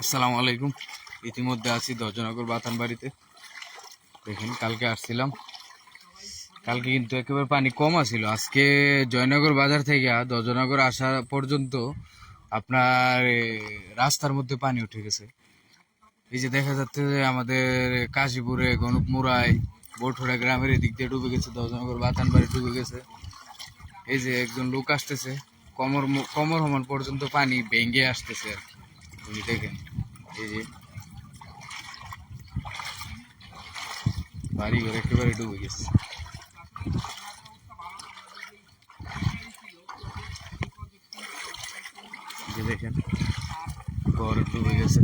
আসসালামু আলাইকুম। ইতিমধ্যে আছি দশজনগর বাতান বাড়িতে দেখেন, কালকে আসছিলাম। কালকে কিন্তু একেবারে পানি কম আছিল। আজকে জয়নগর বাজার থেকে দশজনগর আসা পর্যন্ত আপনার রাস্তার মধ্যে পানি উঠে গেছে। এই যে দেখা যাচ্ছে যে আমাদের কাশীপুরে গণকমুরায় বটুরা গ্রামের এদিক দিয়ে ডুবে গেছে দশজনগর বাতান বাড়ি ডুবে গেছে। এই যে একজন লোক আসতেছে। কমর কমর সমান পর্যন্ত পানি ভেঙে আসতেছে আর কি। তুমি দেখেন, এই যে বাড়ি ঘরে একেবারে ডুবে গেছে। দেখেন, ঘর ডুবে গেছে।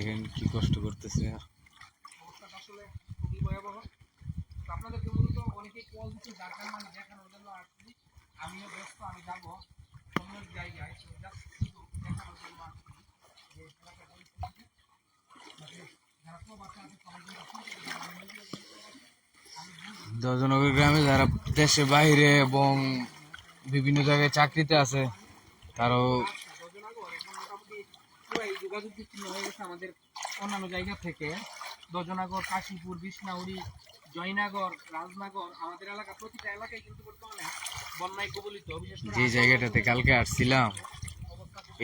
দেখেন কি কষ্ট করতেছে। অবস্থাটা আসলে খুবই ভয়াবহ। তো আপনাদেরকে মূলত অনেকেই কল দিচ্ছে যার কারণে আমি দেখানোর জন্য আসছি। আমিও ব্যস্ত আমি যাব অন্য জায়গায়। তো just শুধু দেখানোর জন্য আসছি যে এলাকার পরিস্থিতি যাতে যারা প্রবাসে আছে সবাই কিন্তু শুনতে পাবে। দশজনগর গ্রামে যারা দেশে বাইরে এবং বিভিন্ন জায়গায় চাকরিতে আছে তারাও দজনাগর এখন মোটামুটি পুরাই যোগাযোগ বিচ্ছিন্ন হয়ে গেছে আমাদের অন্যান্য জায়গা থেকে। দজনাগর কাশীপুর বিষ্ণাউড়ি জয়নগর রাজনগর আমাদের এলাকা প্রতিটা এলাকায় কিন্তু বর্তমানে বন্যায় কবলিত। বিশেষ করে যে জায়গাটাতে কালকে আসছিলাম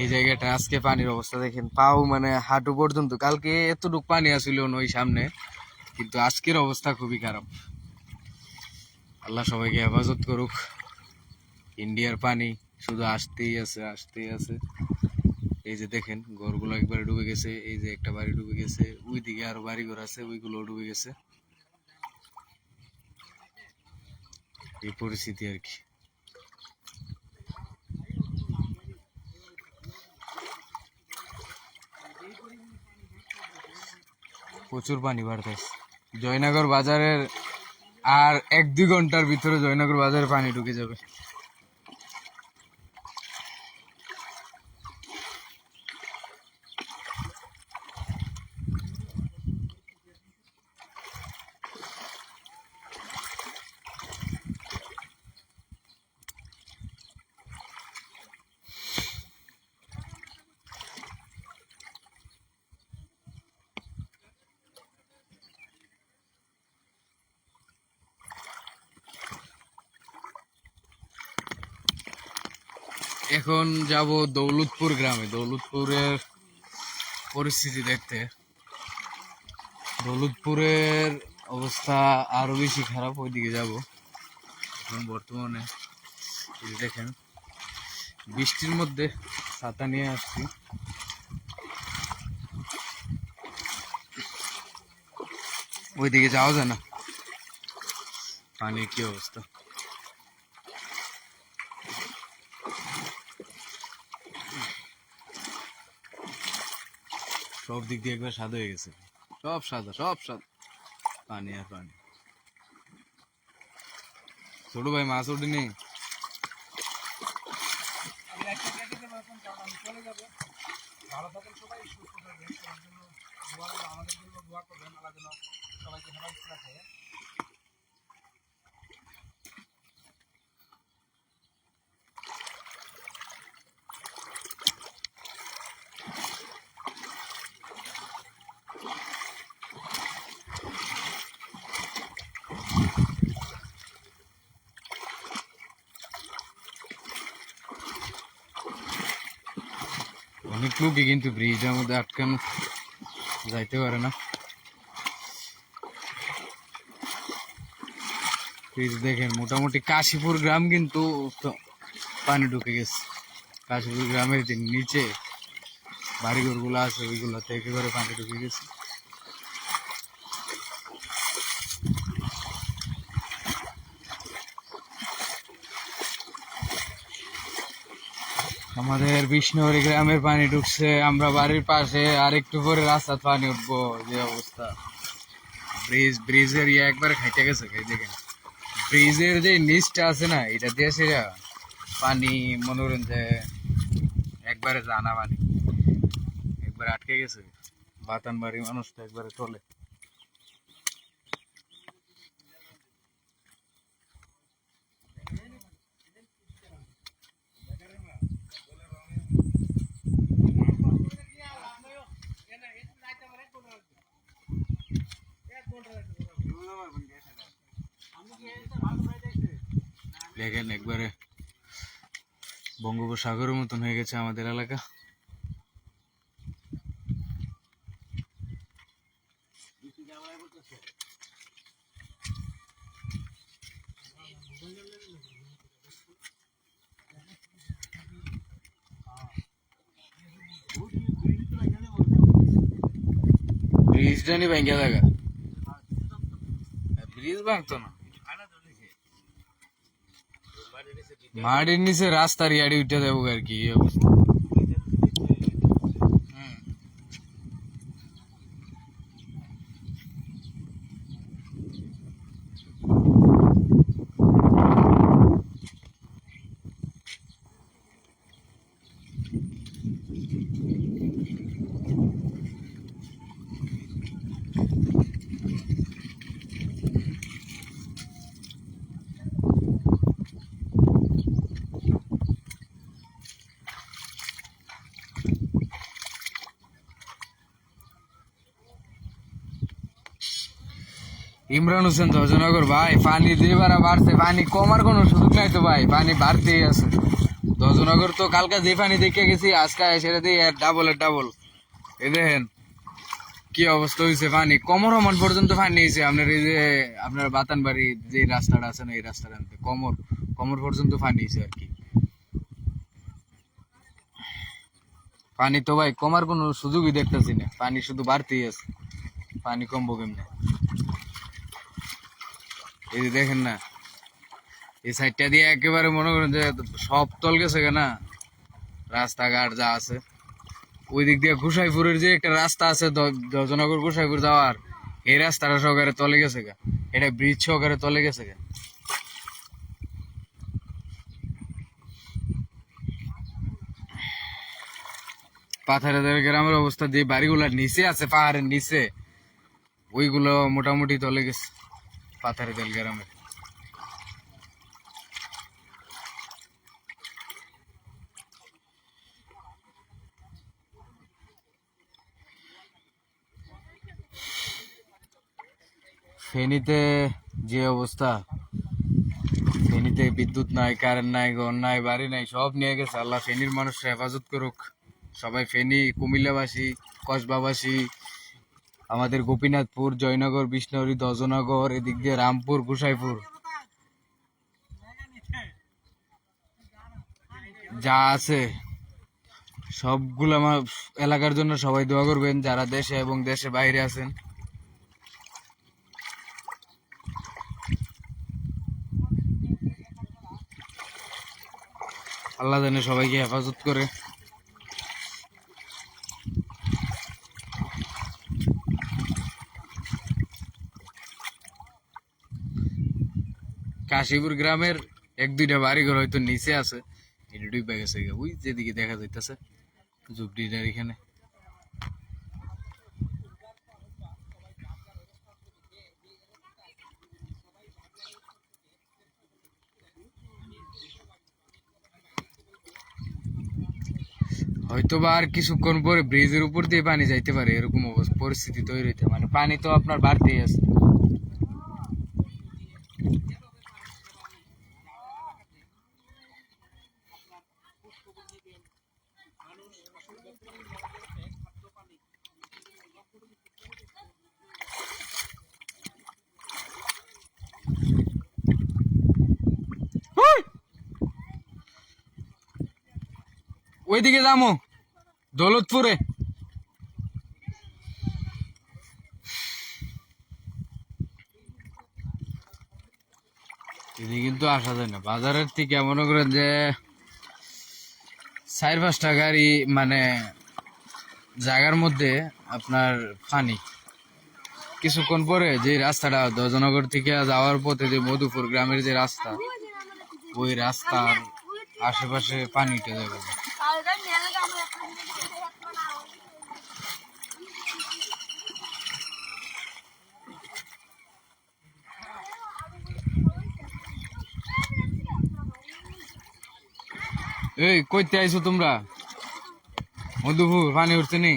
এই জায়গাটা আজকে পানির অবস্থা দেখেন পাও মানে হাঁটু পর্যন্ত। কালকে এতটুক পানি আসছিল ওই সামনে কিন্তু আজকের অবস্থা খুবই খারাপ। আল্লাহ সবাইকে হেফাজত করুক। ইন্ডিয়ার পানি শুধু আসতেই আছে আসতেই আছে। এই যে দেখেন, ঘরগুলো একবারে ডুবে গেছে, এই যে একটা বাড়ি ডুবে গেছে, ওইদিকে আরও বাড়ি ঘর আছে ওইগুলো ডুবে গেছে। এই পরিস্থিতি আর কি। প্রচুর পানি বাড়তেছে। জয়নগর বাজারের আর এক দুই ঘণ্টার ভিতরে জয়নগর বাজারে পানি ঢুকে যাবে। এখন যাব দৌলতপুর গ্রামে। দৌলতপুরের পরিস্থিতি দেখতে। দৌলতপুরের অবস্থা আরও বেশি খারাপ, ওইদিকে যাব। এখন বর্তমানে দেখেন, বৃষ্টির মধ্যে ছাতা নিয়ে আসছি। ওইদিকে যাওয়া যায় না। পানির কি অবস্থা? সব দিক দিয়ে একবার স্বাদ হয়ে গেছে। সব সাদা সব সাদা পানি আর পানি। ছোট ভাই, মাছ ওঠেনি? ভালো থাকেন সবাই সুস্থ সবার জন্য আমাদের জন্য দোয়া করবেন। অনেক লোকই কিন্তু ব্রিজের মধ্যে আটকানো যাইতে পারে না। ব্রিজ দেখেন, মোটামুটি কাশীপুর গ্রাম কিন্তু পানি ঢুকে গেছে। কাশীপুর গ্রামের যে নিচে বাড়িঘরগুলো আছে, ওইগুলোতে একেবারে পানি ঢুকে গেছে। আমাদের বিষ্ণুহরি গ্রামের পানি ঢুকছে, আমরা বাড়ির পাশে আর একটু পরে রাস্তার পানি উঠবো, যে অবস্থা। ব্রিজ ব্রিজের ইয়ে একবারে খাইতে গেছে দেখেন। ব্রিজের যে নিচটা আছে না, এটা দিয়ে পানি মনে যে একবারে জানা পানি। একবারে আটকে গেছে। বাতান বাড়ি মানুষ তো একবারে চলে। দেখেন একবারে বঙ্গোপসাগরের মতন হয়ে গেছে আমাদের এলাকা। ব্রিজটা নি ভেঙে থাকা। ব্রিজ ভাঙতো না। মাটির নিচে রাস্তার গাড়ি উঠে দেবো আর কি অবস্থা। ইমরান হোসেন ধ্বজনগর ভাই, পানি যেবারা বাড়ছে, পানি কমার কোনো সুযোগ নাই তো ভাই, পানি বাড়তেই আছে। ধ্বজনগর তো কালকে যে পানি দেখে গেছি, আজকে সেটা দিয়ে ডাবল এর ডাবল এই দেখেন, কি অবস্থা হয়েছে পানি। কমর সমান পর্যন্ত পানি হয়েছে আপনার এই যে, আপনার বাতান বাড়ি যে রাস্তাটা আছে না, এই রাস্তাটা কমর কমর পর্যন্ত পানি হয়েছে আর কি। পানি তো ভাই, কমার কোনো সুযোগই দেখতেছি না। পানি শুধু বাড়তেই আছে। পানি কমবো কেমনে? এই যে দেখেন না, এই সাইডটা দিয়ে একেবারে মনে করেন যে সব তল গেছে না, রাস্তাঘাট যা আছে। ওই দিক দিয়ে গোসাইপুরের যে একটা রাস্তা আছে, দ- দর্জনগর গোসাইপুর যাওয়ার, এই রাস্তাটা সহকারে তলে গেছে গা, এটা ব্রিজ সহকারে তলে গেছে গা। পাথারেদের গ্রামের অবস্থা যে বাড়িগুলোর নিচে আছে, পাহাড়ের নিচে, ওইগুলো মোটামুটি তলে গেছে। পাথারেদের গ্রামের ফেনীতে যে অবস্থা, ফেনীতে বিদ্যুৎ নাই কারেন্ট নাই, ঘর নাই, বাড়ি নাই, সব নিয়ে গেছে। আল্লাহ ফেনীর মানুষ হেফাজত করুক। সবাই ফেনী কুমিল্লাবাসী, কসবাবাসী আমাদের গোপীনাথপুর, জয়নগর, বিষ্ণুহরি, দজনগর, এদিক দিয়ে রামপুর, গুসাইপুর। যা আছে, সবগুলো আমার এলাকার জন্য সবাই দোয়া করবেন, যারা দেশে এবং দেশে বাইরে আছেন। আল্লাহ জানে সবাইকে হেফাজত করে। কাশীপুর গ্রামের এক দুইটা বাড়ি ঘর হয়তো নিচে আছে। এটা ডুবে গেছে ওই যেদিকে দেখা যাইতেছে ঝুপড়িটার এখানে। হয়তো বা আর কিছুক্ষণ পরে ব্রিজের উপর দিয়ে পানি যাইতে পারে, এরকম পরিস্থিতি তৈরি হইতে মানে পানি তো আপনার বাড়তেই আছে। ওইদিকে যাব দৌলতপুরে। এদিকে কিন্তু আসা যায় না। বাজারের থেকে মনে করেন যে চার পাঁচটা গাড়ি মানে জায়গার মধ্যে আপনার পানি। কিছুক্ষণ পরে যে রাস্তাটা, দজনগর থেকে যাওয়ার পথে যে মধুপুর গ্রামের যে রাস্তা, ওই রাস্তার আশেপাশে পানি উঠে যাবে এই কইতে আইছো তোমরা? মধুপুর পানি উঠছে নি?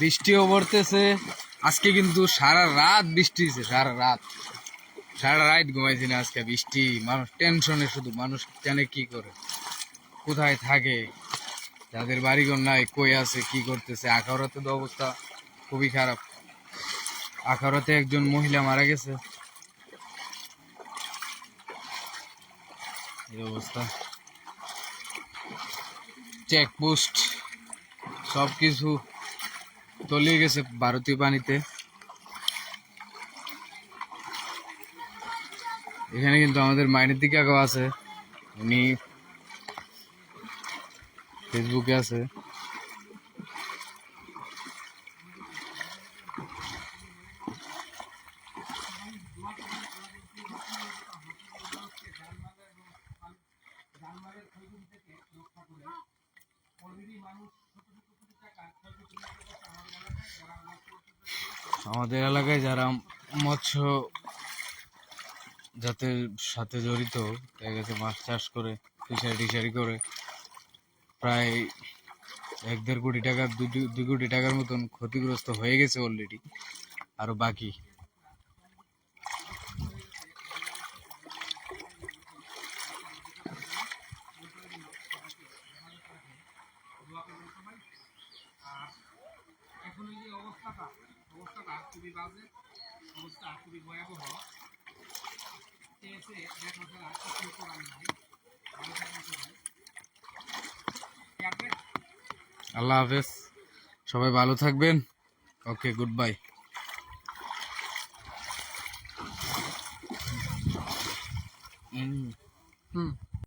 বৃষ্টিও পড়তেছে। আজকে কিন্তু সারা রাত বৃষ্টি সারা রাত। সারা রাত ঘুমাইছি না আজকে বৃষ্টি। মানুষ টেনশনে শুধু, মানুষ জানে কি করে, কোথায় থাকে, যাদের বাড়িঘর নাই, কই আছে, কি করতেছে। আখাউড়াতে তো অবস্থা খুবই খারাপ। আখাউড়াতে একজন মহিলা মারা গেছে। এই অবস্থা। চেকপোস্ট সব কিছু তলিয়ে গেছে ভারতীয় পানিতে। এখানে কিন্তু আমাদের মাইনের দিকে আছে। উনি ফেসবুকে আছে আমাদের এলাকায় যারা মৎস্য জাতের সাথে জড়িত, দেখা গেছে মাছ চাষ করে, ফিশারি টিশারি করে, প্রায় এক দেড় কোটি টাকা দুই কোটি টাকার মতন ক্ষতিগ্রস্ত হয়ে গেছে অলরেডি আরও বাকি। খুবই বাজে অবস্থা খুবই ভয়াবহ। আল্লাহ হাফেজ সবাই ভালো থাকবেন। Okay good bye